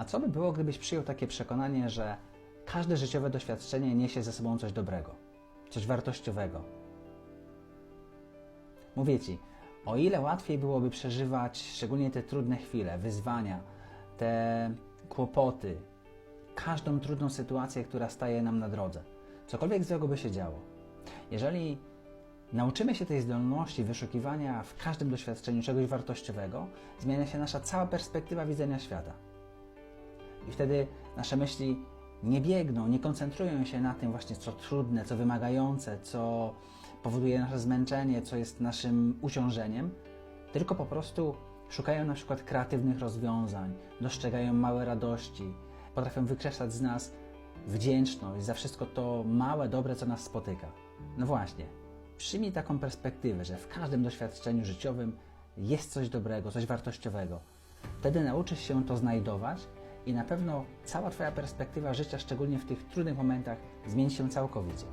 A co by było, gdybyś przyjął takie przekonanie, że każde życiowe doświadczenie niesie ze sobą coś dobrego, coś wartościowego? Mówię Ci, o ile łatwiej byłoby przeżywać szczególnie te trudne chwile, wyzwania, te kłopoty, każdą trudną sytuację, która staje nam na drodze, cokolwiek złego by się działo. Jeżeli nauczymy się tej zdolności wyszukiwania w każdym doświadczeniu czegoś wartościowego, zmienia się nasza cała perspektywa widzenia świata. I wtedy nasze myśli nie biegną, nie koncentrują się na tym właśnie, co trudne, co wymagające, co powoduje nasze zmęczenie, co jest naszym uciążeniem, tylko po prostu szukają na przykład kreatywnych rozwiązań, dostrzegają małe radości, potrafią wykrzesać z nas wdzięczność za wszystko to małe, dobre, co nas spotyka. No właśnie, przyjmij taką perspektywę, że w każdym doświadczeniu życiowym jest coś dobrego, coś wartościowego. Wtedy nauczysz się to znajdować i na pewno cała Twoja perspektywa życia, szczególnie w tych trudnych momentach, zmieni się całkowicie.